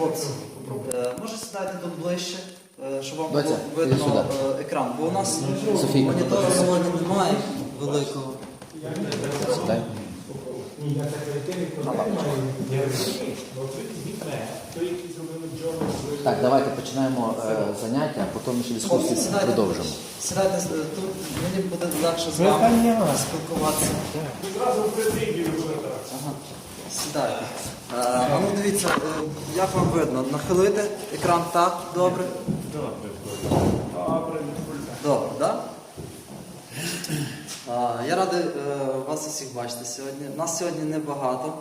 Хлопці, е, може сідайте тут ближче, е, щоб вам Доця, було іди видно сюди. е, екран. Бо у нас Софійка. монітора сьогодні немає великого. Дай. Так, давайте починаємо е, заняття, а потім ще дискусію сідайте. продовжимо. Сідайте е, тут, мені буде легше з вами спілкуватися. Зразу в присіді Ага. Сідайте. Е, А ну дивіться, е, як вам видно? Нахилити екран так, добре? Добре, Добре, Добре, так? А, Я радий е, вас усіх бачити сьогодні. Нас сьогодні небагато,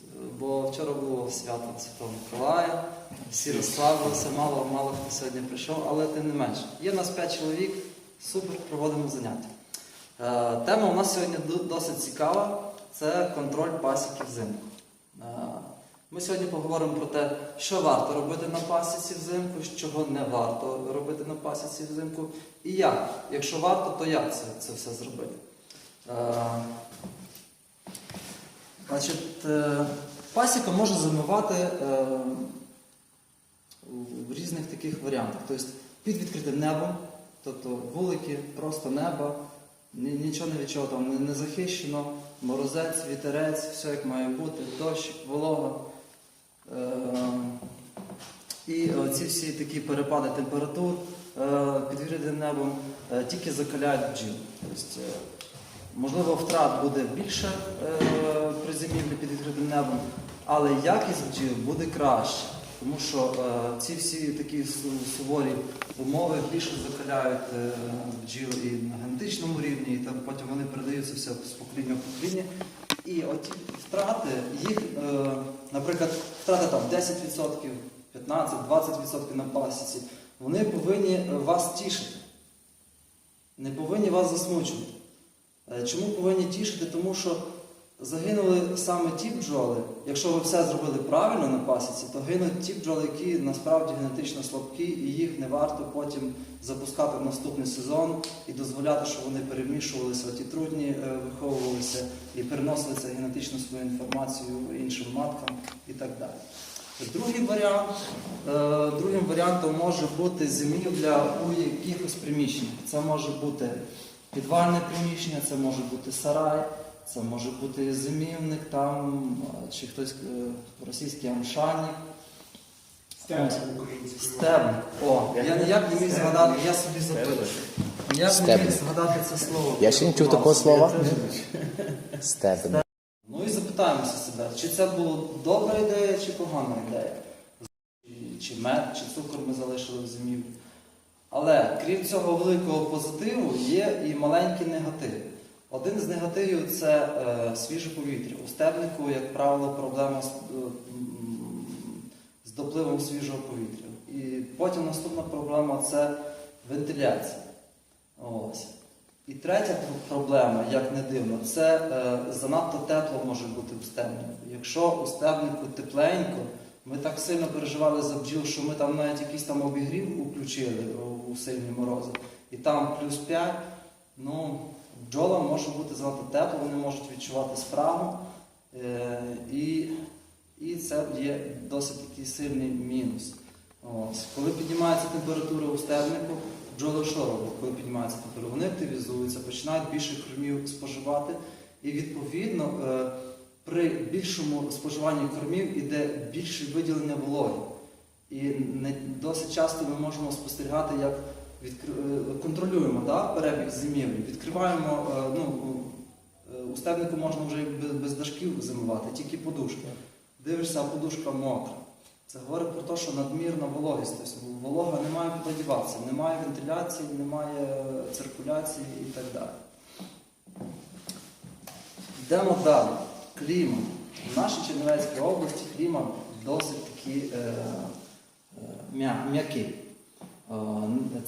е, бо вчора було свято Святого Миколая, всі розслабилися, мало, мало хто сьогодні прийшов, але тим не менше. Є в нас 5 чоловік, супер, проводимо заняття. Е, Тема у нас сьогодні досить цікава це контроль пасіки взимку. Е, Ми сьогодні поговоримо про те, що варто робити на пасіці взимку, чого не варто робити на пасіці взимку, і як. Якщо варто, то як це, це все зробити. Е, Значить, е, пасіка може зимувати в різних таких варіантах. Тобто під відкритим небом, тобто вулики, просто небо, нічого від чого там не захищено, морозець, вітерець, все як має бути, дощ, волога. Е, І е, ці всі такі перепади температур е, під відкритим небом е, тільки закаляють бджіл. Тобто, е, Можливо, втрат буде більше е, при зимівлі під відкритим небом, але якість бджіл буде краще, тому що е, ці всі такі суворі умови більше закаляють е, бджіл і на генетичному рівні, і там потім вони передаються все з покоління в покоління. І оті втрати, їх, е, наприклад, втрати там 10%, 15-20% на пасіці, вони повинні вас тішити, не повинні вас засмучувати. Чому повинні тішити? Тому що загинули саме ті бджоли. Якщо ви все зробили правильно на пасіці, то гинуть ті бджоли, які насправді генетично слабкі, і їх не варто потім запускати в наступний сезон і дозволяти, щоб вони перемішувалися, ті трудні е, виховувалися і переносили це генетично свою інформацію іншим маткам і так далі. Другий варіант, е, другим варіантом може бути зимівля у якихось приміщеннях. Це може бути підвальне приміщення, це може бути сарай, це може бути зимівник там, е, чи хтось е, російський українською. Стебник. О, я ніяк не міг згадати, я собі запишу. Ніяк не міг згадати це слово. Я ще не чув такого слова. Степен. Ну і запитаємося себе, чи це була добра ідея, чи погана ідея. Чи- мед, чи цукор ми залишили в зимівлі. Але крім цього великого позитиву, є і маленькі негативи. Один з негативів це е, свіже повітря. У стебнику, як правило, проблема з, е, допливом свіжого повітря. І потім наступна проблема це вентиляція. І третя проблема, як не дивно, це е, занадто тепло може бути в стебнику. Якщо у стебнику тепленько, ми так сильно переживали за бджіл, що ми там навіть якийсь там обігрів включили у, у сильні морози, і там плюс 5, ну, бджолам може бути занадто тепло, вони можуть відчувати спрагу. Е, і, і це є досить такий сильний мінус. Ось. Коли піднімається температура у стебнику, бджоли що роблять, коли піднімається температура? Вони активізуються, починають більше кормів споживати, і відповідно е, при більшому споживанні кормів іде більше виділення вологи. І досить часто ми можемо спостерігати, як відкр- е, контролюємо да, перебіг зимівлі, відкриваємо, е, ну, е, у стебнику можна вже без, дашків зимувати, тільки подушка. Дивишся, а подушка мокра. Це говорить про те, що надмірна вологість. Тобто волога не має куди діватися, немає вентиляції, немає циркуляції і так далі. Йдемо далі. Клімат. В нашій Чернівецькій області клімат досить такий е, е, м'який.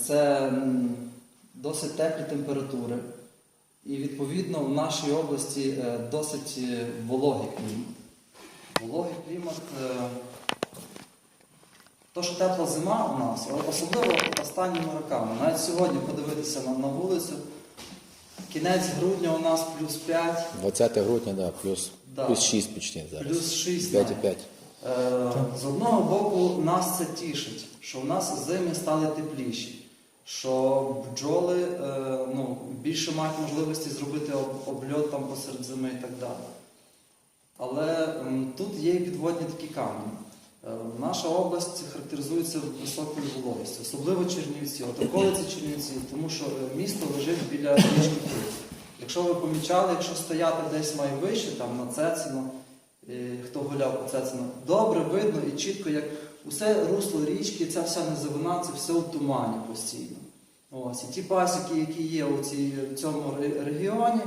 Це досить теплі температури. І відповідно в нашій області е, досить е, вологий клімат. Вологий клімат. е, то, що тепла зима у нас, особливо останніми роками, навіть сьогодні подивитися на, на вулицю, кінець грудня у нас плюс 5, 20 грудня, да, плюс, Да. плюс 6 почти зараз. плюс 6. 5,5. Е, З одного боку, нас це тішить, що в нас зими стали тепліші, що бджоли е, ну, більше мають можливості зробити обльот там посеред зими і так далі. Але тут є і підводні такі камені. Е, Наша область характеризується високою вологістю, особливо Чернівці. От околиці Чернівці, тому що місто лежить біля річки Київ. Якщо ви помічали, якщо стояти десь має вище, там на Цецино, хто гуляв по Цецино, добре видно і чітко, як усе русло річки, ця вся низовина, це все у тумані постійно. Ось, і ті пасіки, які є у цій, в цьому регіоні,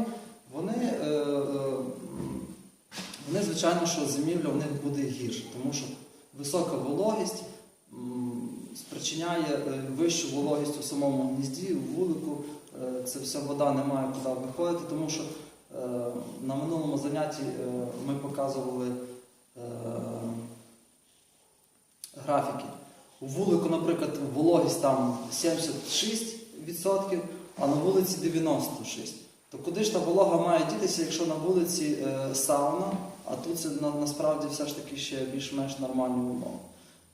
вони, е, е, вони, звичайно, що зимівля в них буде гірше, тому що висока вологість спричиняє е, вищу вологість у самому гнізді, у вулику. Е, Це вся вода не має куди виходити, тому що е, на минулому занятті е, ми показували е, графіки. У вулику, наприклад, вологість там 76%, а на вулиці 96%. То куди ж та волога має дітися, якщо на вулиці е, сауна, а тут це насправді все ж таки ще більш-менш нормальні умови.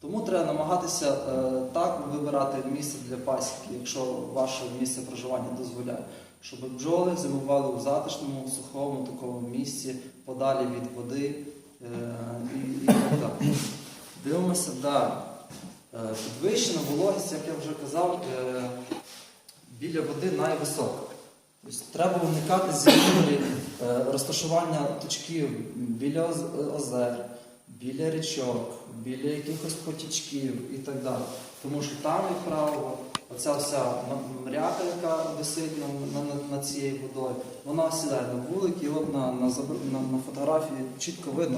Тому треба намагатися е, так вибирати місце для пасіки, якщо ваше місце проживання дозволяє, щоб бджоли зимували у затишному, сухому такому місці, подалі від води е, і, і так далі. Дивимося далі. Е, Підвищена вологість, як я вже казав, е, біля води найвисока. Тобто треба уникати зимівлі е, розташування точків біля озер, біля річок, біля якихось потічків і так далі. Тому що там, як правило, оця вся мряка, яка висить на, на, над цією водою, вона сідає на вулик і от на, на, на, на фотографії чітко видно.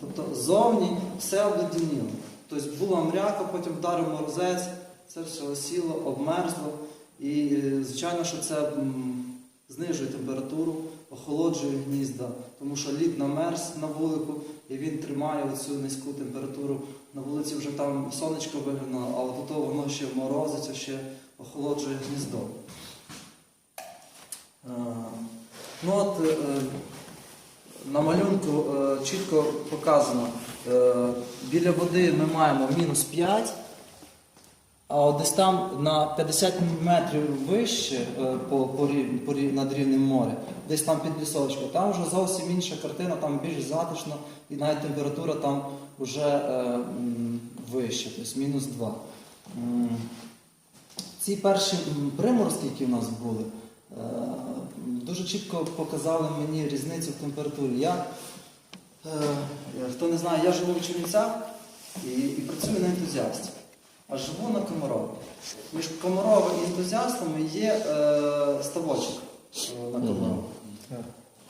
Тобто зовні все обледеніло. Тобто була мряка, потім вдарив морозець, це все осіло, обмерзло. І, е, звичайно, що це знижує температуру, охолоджує гнізда, тому що лід намерз на вулику і він тримає цю низьку температуру. На вулиці вже там сонечко виглянуло, а от до того воно ще морозиться, ще охолоджує гніздо. Е, Ну от е, на малюнку е, чітко показано, біля води ми маємо мінус 5, а от десь там на 50 метрів вище е, по, по, по над рівнем моря, десь там під лісочком, там вже зовсім інша картина, там більш затишно, і навіть температура там вже е, вища, тобто мінус 2. Ці перші м, приморозки, які в нас були, е, дуже чітко показали мені різницю в температурі. Я, е, хто не знає, я живу в Чернівцях і, і працюю на ентузіасті, а живу на Комарові. Між Комаровим і ентузіастами є е, ставочок е, на Комарові.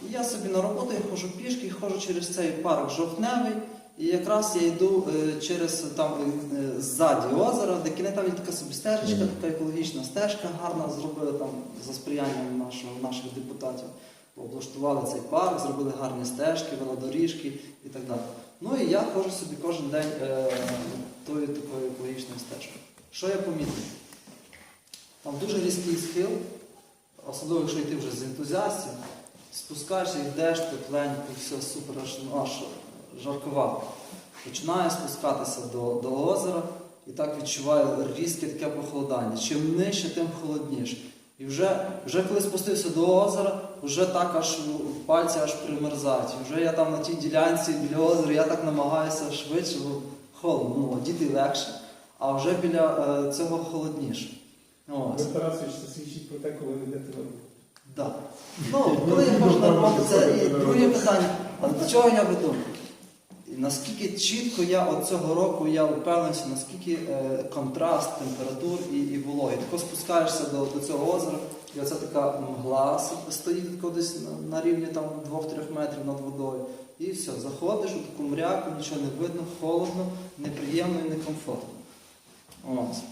І я собі на роботу я ходжу пішки, і ходжу через цей парк жовтневий. І якраз я йду е, через там е, ззаді озера, де кіне там є така собі стежечка, така екологічна стежка гарна, зробили там за сприянням нашого, наших депутатів. Облаштували цей парк, зробили гарні стежки, велодоріжки і так далі. Ну і я ходжу собі кожен день е, тою такою екологічною стежкою. Що я помітив? Там дуже різкий схил, особливо якщо йти вже з ентузіастів, спускаєшся, йдеш тепленько, все супер, аж, ну, жаркувато. Починаю спускатися до, до озера і так відчуваю різке таке похолодання. Чим нижче, тим холодніше. І вже, вже коли спустився до озера, вже так аж пальці аж примерзають. І вже я там на тій ділянці біля озера, я так намагаюся швидше, холодно, ну, діти легше, а вже біля е, цього холодніше. Ось. Ви, Тарасович, це свідчить про те, коли ви йдете на роботу. Да. Ну, коли я можу на роботу, це і друге питання. А до чого я веду? І наскільки чітко я от цього року я впевнився, наскільки е, контраст температур і, і вологи. Тако спускаєшся до, до цього озера, і оця така мгла стоїть тако десь на, на рівні там 2-3 метрів над водою. І все, заходиш у таку мряку, нічого не видно, холодно, неприємно і некомфортно. Ось.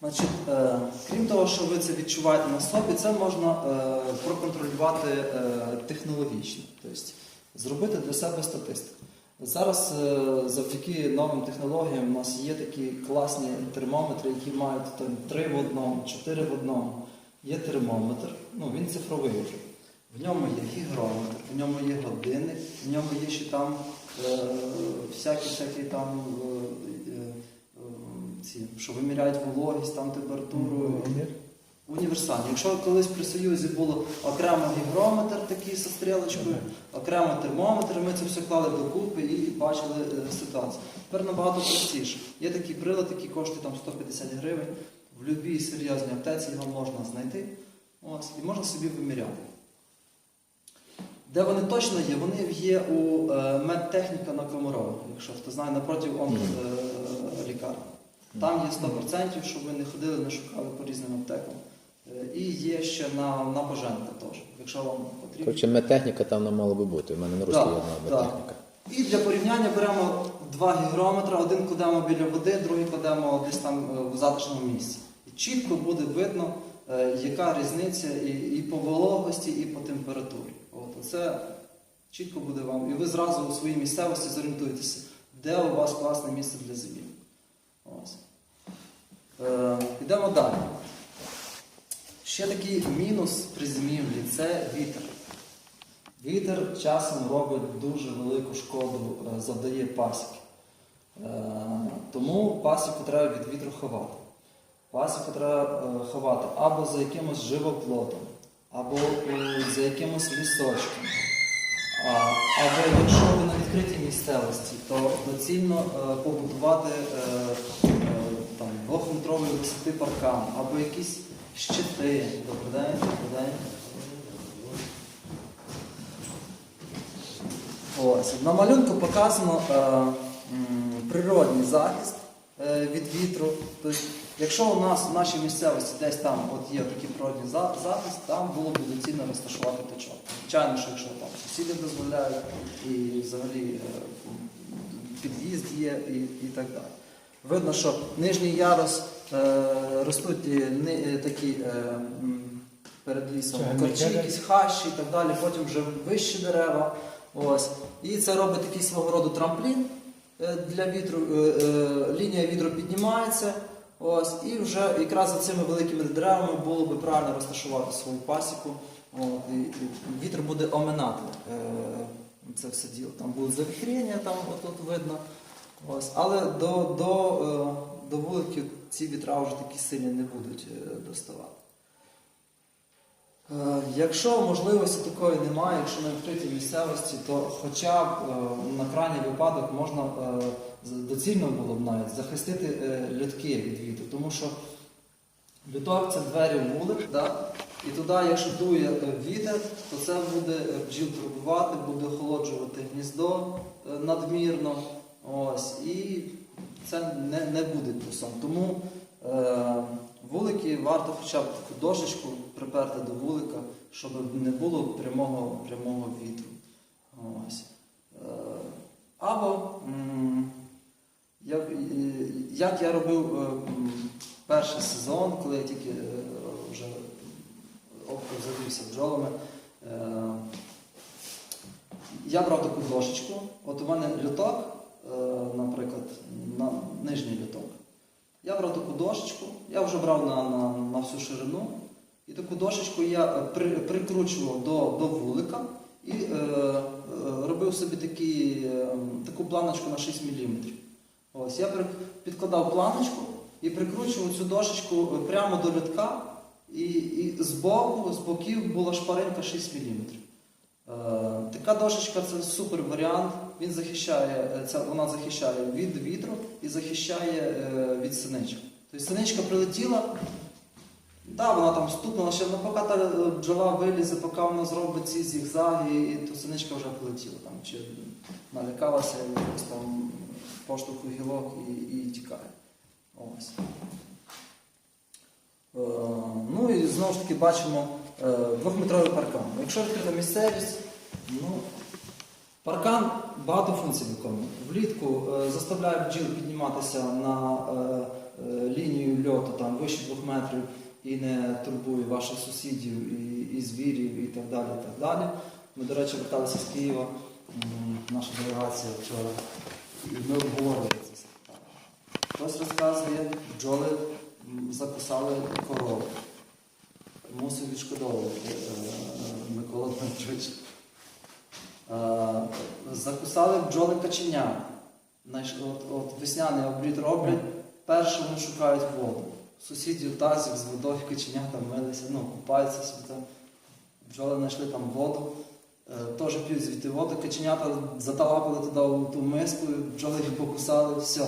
Значить, е, крім того, що ви це відчуваєте на собі, це можна е, проконтролювати е, технологічно, тобто зробити для себе статистику. Зараз е, завдяки новим технологіям у нас є такі класні термометри, які мають там, 3 в одному, 4 в одному. Є термометр, ну він цифровий вже. В ньому є гігрометр, в ньому є годинник, в ньому є ще там е, всякі, всякі там е, е, ці, що виміряють вологість, там температуру. Універсальні. Якщо колись при Союзі було окремо гігрометр такий зі стрілочкою, окремо термометр, ми це все клали докупи і бачили ситуацію. Тепер набагато простіше. Є такий прилад, який коштує там 150 гривень. В будь-якій серйозній аптеці його можна знайти. Ось, і можна собі виміряти. Де вони точно є? Вони є у е, медтехніка на Комарова, якщо хто знає, напроти е, лікарні. Там є 100%, щоб ви не ходили, не шукали по різним аптекам. Е, І є ще на, на Боженка теж, якщо вам потрібно. Коротше, медтехніка там не мало би бути. У мене на Русі є одна медтехніка. І для порівняння беремо два гігрометри, один кладемо біля води, другий кладемо десь там в затишному місці. І чітко буде видно, яка різниця і, і по вологості, і по температурі. От, це чітко буде вам. І ви зразу у своїй місцевості зорієнтуєтеся, де у вас класне місце для зимів. Ось. Е, йдемо далі. Ще такий мінус при зимівлі це вітер. Вітер часом робить дуже велику шкоду, е, завдає пасіки. Е, Тому пасіку треба від вітру ховати. Пасіку треба е, ховати або за якимось живоплотом, або е, за якимось лісочком. Або якщо ви на відкритій місцевості, то доцільно е, побудувати е, там, двохметровий висоти паркан, або якісь щити. Добрий день, добрий день. Ось. На малюнку показано е, природний захист е, від вітру. Тобто, якщо у нас в нашій місцевості десь там от є такий природний за- захист, там було б доцільно розташувати точок. Звичайно, що якщо там сусіди дозволяють і взагалі е, під'їзд є і, і так далі. Видно, що нижній ярус е, ростуть е, такі е, перед лісом корчі, якісь хащі і так далі, потім вже вищі дерева. Ось. І це робить такий свого роду трамплін для вітру. Лінія вітру піднімається. Ось, і вже якраз за цими великими деревами було би правильно розташувати свою пасіку. От, і, і вітер буде оминати е, це все діло. Там будуть завихрення, там отут видно. Ось. Але до, до, е, до вуликів ці вітра вже такі сильні не будуть е, доставати. Е, Якщо можливості такої немає, якщо на відкритій місцевості, то хоча б е, на крайній випадок можна е, доцільно було б навіть захистити е, льотки від вітру, тому що люток це двері вулик, да? і туди, якщо дує е, вітер, то це буде е, бджіл турбувати, буде охолоджувати гніздо надмірно. Ось, і це не, не буде плюсом. Тому е, вулики варто хоча б таку дошечку приперти до вулика, щоб не було прямого, прямого вітру. Ось. Або як я робив е, перший сезон, коли я тільки е, вже завівся бджолами. Е, я брав таку дошечку. От у мене люток, наприклад, на нижній люток. Я брав таку дошечку, я вже брав на, на, на всю ширину. І таку дошечку я при, прикручував до, до вулика і е, е, робив собі такі, е, таку планочку на 6 мм. Ось, я підкладав планочку і прикручував цю дошечку е, прямо до лютка, і, і з боку, з боків була шпаринка 6 мм. Е, Така дошечка це супер варіант. Він захищає, е, ця, вона захищає від вітру і захищає е, від синичок. Тобто синичка прилетіла, да, вона там стукнула, ще ну, поки та е, бджола вилізе, поки вона зробить ці зігзаги, і то синичка вже полетіла там, чи налякалася якось там поштовху гілок і, і тікає. Ось. Е, Ну і знову ж таки бачимо е, двохметровий паркан. Якщо відкрита місцевість, ну, паркан багато функцій виконує. Влітку е, заставляє бджіл підніматися на е, е, лінію льоту там, вище двох метрів і не турбує ваших сусідів і, і звірів і так далі. І так далі. Ми, до речі, верталися з Києва, наша делегація вчора, ми обговорювали це. Хтось розказує, бджоли закусали корову. Мусив відшкодовувати е, Микола Дмитрович. Е, Закусали бджоли каченя. От, от весняний обліт роблять, перше вони шукають воду. Сусідів тазик з водою каченя там милися, ну, купаються. Бджоли знайшли там воду, е, теж п'ють звідти воду, каченята заталапали туди у ту миску, бджоли їх покусали, все.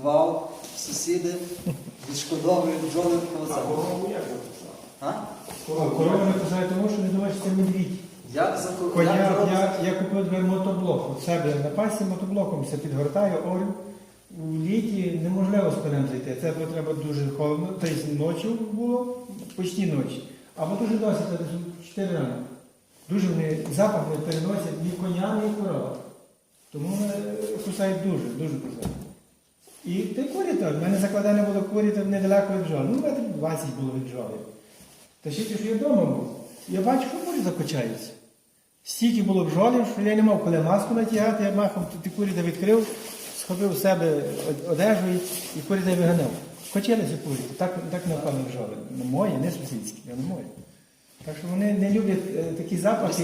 Гвал, сусіди, відшкодовують бджоли А корову як записали? А? Корову Корова написали тому, що не думаєш, що це медвідь. Як за ко- Коня, як робиться? я, я купив два мотоблок. От себе на пасі мотоблоком все підгортаю, орю. У літі неможливо з конем зайти. Це бо треба дуже холодно. Тобто ночі було, почти ночі. Або дуже досить, це десь 4 ранку. Дуже вони запах не переносять ні коня, ні корова. Тому вони кусають дуже, дуже кусають. І ти курі теж. У мене закладане було курі недалеко від бджоли. Ну, метрів 20 було від бджоли. Та ще що я вдома був. Я бачу, що курі закочаються. Стільки було бджолів, що я не мав коли маску натягати, я махом ті курі та відкрив, схопив з себе одежу і, і курі та й виганяв. Хочилися курі. Так, так напевно бджоли. Не мої, не сусідські, а не мої. Так що вони не люблять е, такі запахи,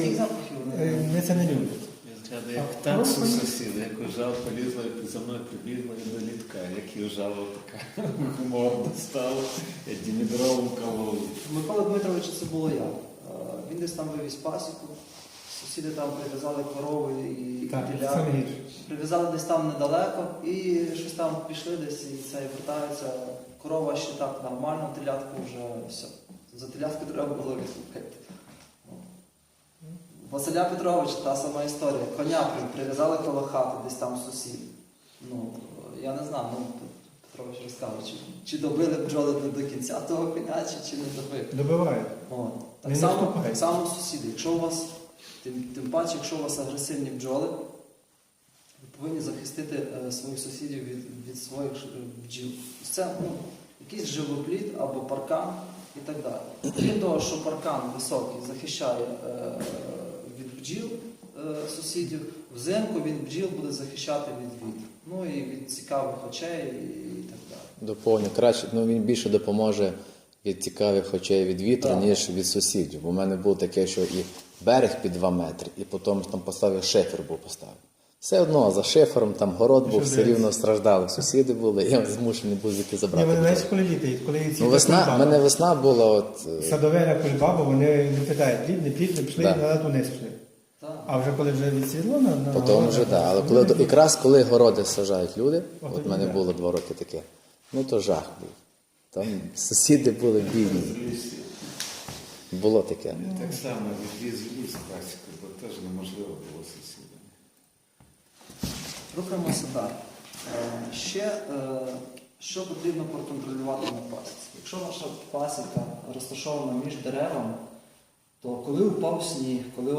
вони. е, це не люблять. Я згадую, як А танцю коровка- сусіди, як ужав, полізла і за мною прибігла і до літка, як і ужала така морда стала, я дімідровим кавою. Микола Дмитровича це було я. Він десь там вивіз пасіку, сусіди там прив'язали корови і гірше. Прив'язали десь там недалеко і щось там пішли десь і це і вертаються. Корова ще так нормально, телятку вже все. За телятку треба було відкупити. Василя Петровича та сама історія. Коня при- прив'язали коло хати, десь там сусід. Ну, я не знаю, ну, Петрович розкаже, чи, чи добили бджоли до, кінця того коня, чи, чи не добили. Добивають. От. Так, Не само, так само сусіди. Якщо у вас, тим, тим паче, якщо у вас агресивні бджоли, ви повинні захистити е, своїх сусідів від, від своїх е, бджіл. Це ну, якийсь живопліт або паркан і так далі. Крім того, що паркан високий захищає е, від бджіл е, сусідів, взимку від бджіл буде захищати від вітру. Ну і від цікавих очей і, так далі. Доповню. Краще, ну він більше допоможе від цікавих очей від вітру, Так. ніж від сусідів. Бо в мене було таке, що і берег під 2 метри, і потім там поставив шифер був поставив. Все одно за шифером там город був, все рівно страждали. Сусіди були, я змушений був звідки Ні, забрати. вони бджоли. коли літають, коли ці Ну, весна, в мене весна була, от е, Садове на вони не питають, плід, не плід, не пішли, Да. назад униз пішли. А вже коли вже відсвітло на, на потім вже да. Але коли до- якраз коли городи саджають люди, От от в мене було два роки таке, ну то жах був. Там сусіди були бідні. Було таке. Я так само відвіз в ліс бо теж неможливо було. Рухаємося далі. Е, Ще е, що потрібно проконтролювати на пасіці? Якщо ваша пасіка розташована між деревами, то коли упав сніг, коли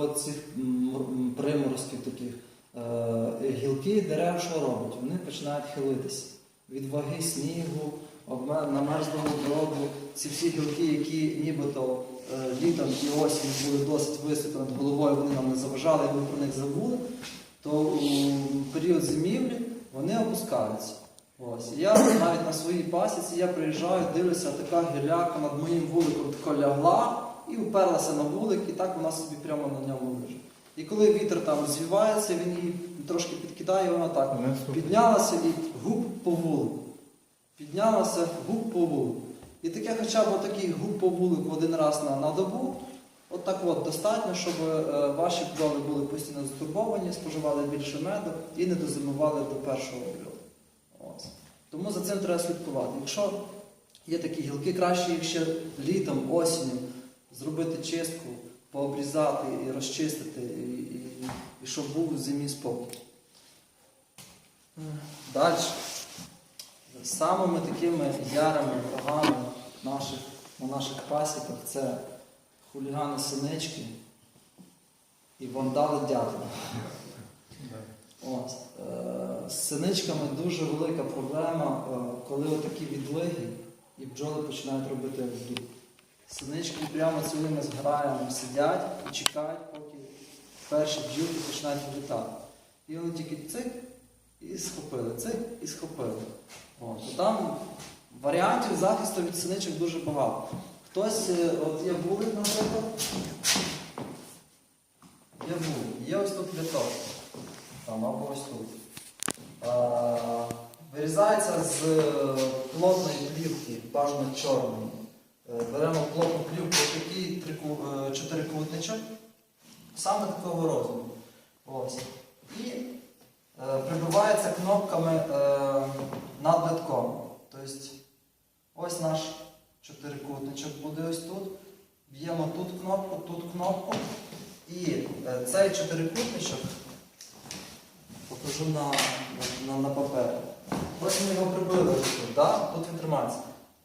м, м, приморозків е, гілки дерев що роблять? Вони починають хилитися від ваги снігу, намерзлого дроду, ці всі гілки, які нібито літом і осінь були досить високо над головою, вони нам не заважали, і ми про них забули то у період зимівлі вони опускаються. Ось. Я навіть на своїй пасіці я приїжджаю, дивлюся, така гіляка над моїм вуликом така лягла і уперлася на вулик, і так вона собі прямо на ньому лежить. І коли вітер там звівається, він її трошки підкидає, вона так піднялася і губ по вулику. Піднялася губ по вулику. І таке хоча б такий губ по вулику один раз на, на добу, От так от достатньо, щоб е, ваші бджоли були постійно затурбовані, споживали більше меду і не дозимували до першого. Ось. Тому за цим треба слідкувати. Якщо є такі гілки, краще їх ще літом, осінню зробити чистку, пообрізати і розчистити, і, і, і щоб був у зимі спокій. Далі. Самими такими ярими врагами наших, на наших пасіках це хулігани синички і вандали дятла. От. Е, З синичками дуже велика проблема, е, коли отакі відлиги і бджоли починають робити вдух. Синички прямо цілими зграями сидять і чекають, поки перші бджілки починають влітати. І вони тільки цик і схопили, цик і схопили. От. Там варіантів захисту від синичок дуже багато. Хтось, е, от є були, наприклад. Є були. Є ось тут літок. Там або ось тут. Вирізається з е, плотної плівки, бажано чорної. Е, беремо плотну плівку такий чотирикутничок, саме такого розміру. Ось. І прибивається кнопками над литком. Тобто ось наш чотирикутничок буде ось тут. Б'ємо тут кнопку, тут кнопку. І е, цей чотирикутничок покажу на, на, на папері. Ось ми його прибили тут, да? тут він тримається.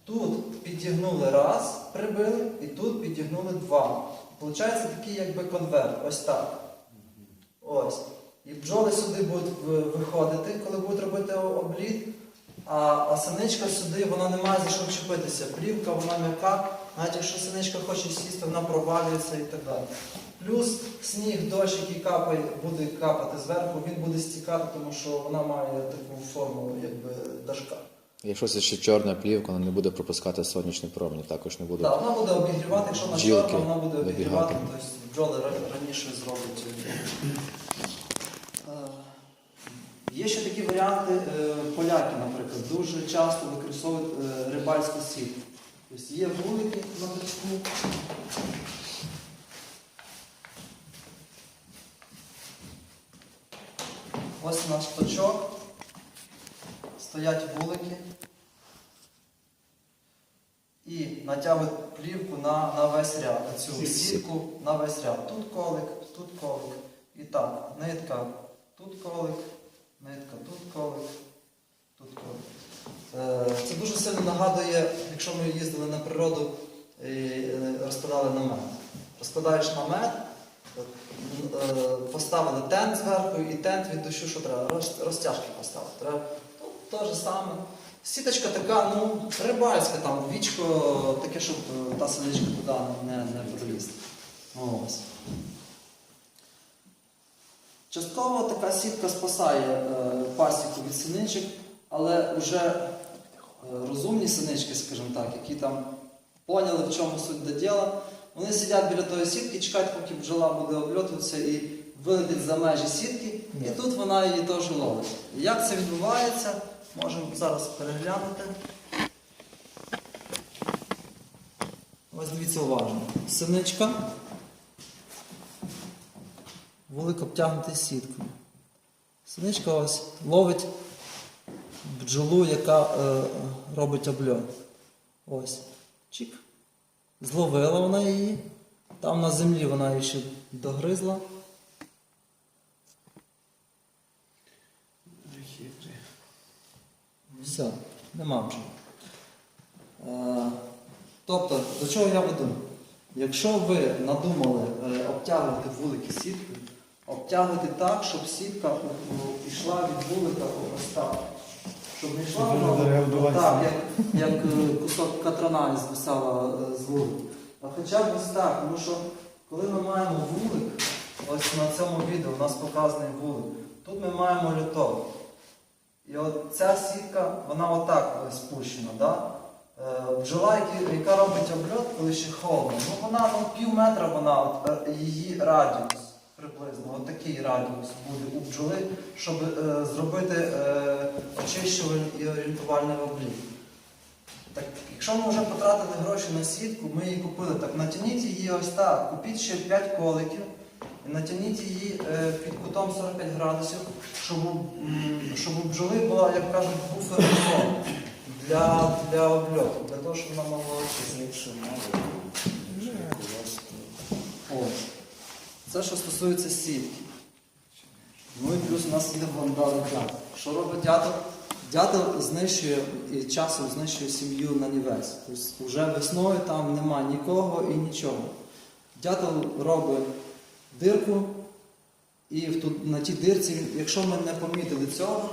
Тут підтягнули раз, прибили, і тут підтягнули два. Получається такий якби конверт, ось так. Ось. І бджоли сюди будуть виходити, коли будуть робити обліт. А, а синичка сюди, вона не має за що вчепитися. Плівка, вона м'яка, навіть якщо синичка хоче сісти, вона провалюється і так далі. Плюс сніг, дощ, який капає, буде капати зверху, він буде стікати, тому що вона має таку форму якби дашка. Якщо це ще чорна плівка, вона не буде пропускати сонячні промені, також не буде. Так, вона буде обігрівати, якщо вона чорна, вона буде обігрівати, тобто бджоли раніше зроблять. Є ще такі варіанти, е, поляки, наприклад, дуже часто використовують е, рибальську сітку. Тобто є вулики на дочку. Ось наш точок. Стоять вулики і натягують плівку на, на весь ряд. Цю сітку на весь ряд. Тут колик, тут колик. І так, нитка, тут колик, нитка, тут колик, тут колик. Е, Це дуже сильно нагадує, якщо ми їздили на природу і е, розкладали намет. Розкладаєш намет, е, поставили тент зверху і тент від дощу, що треба, розтяжки поставити. Треба тут те ж саме. Сіточка така, ну, рибальська, там, вічко таке, щоб та синичка туди не, не пролізла. Ось. Частково така сітка спасає е, пасіку від синичок, але вже е, розумні синички, скажімо так, які там поняли, в чому суть до діла, вони сидять біля тої сітки, чекають, поки бджола буде обльотуватися і вилетить за межі сітки, і тут вона її теж ловить. Як це відбувається, можемо зараз переглянути. Ось дивіться уважно. Синичка. Вулик обтягнутий сіткою. Синичка ось ловить бджолу, яка е, робить обльот. Ось. Чик. Зловила вона її. Там на землі вона її ще догризла. Все, нема вже. Е, тобто, до чого я веду? Якщо ви надумали е, обтягувати вулики сіткою, обтягуйте так, щоб сітка у- від вулика ось так. Щоб не йшла вона так, як, як е, кусок катрана звисала е, з вулика. А хоча б ось так, тому що коли ми маємо вулик, ось на цьому відео у нас показаний вулик, тут ми маємо люток. І от ця сітка, вона отак спущена. Да? Е, Бджола, яка робить обльот, коли ще холодно, ну вона ну, пів метра, вона, от, її радіус приблизно, от такий радіус буде у бджоли, щоб е, зробити е, очищувальний і орієнтувальний облік. Так, якщо ми вже потратили гроші на сітку, ми її купили, так натягніть її ось так, купіть ще 5 коликів і натягніть її е, під кутом 45 градусів, щоб, у- щоб у бджоли була, як кажуть, буферна зона для, для обльоту, для того, щоб вона могла очиститися. Ось. Це що стосується сітки. Ну і плюс у нас є вандали дятел. Що робить дятел? Дятел знищує і часом знищує сім'ю на нівець. Тобто вже весною там нема нікого і нічого. Дятел робить дирку, і на тій дирці, якщо ми не помітили цього,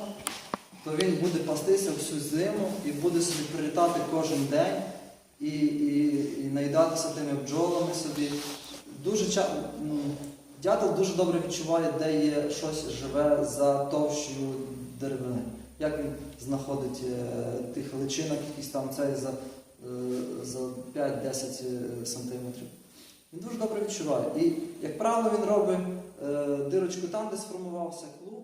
то він буде пастися всю зиму і буде собі прилітати кожен день і, і, і наїдатися тими бджолами собі. Дуже ча... Дятел дуже добре відчуває, де є щось живе за товщою деревини. Як він знаходить е, тих личинок, якісь там цей за, е, за 5-10 сантиметрів. Він дуже добре відчуває. І, як правило, він робить е, дирочку там, де сформувався клуб,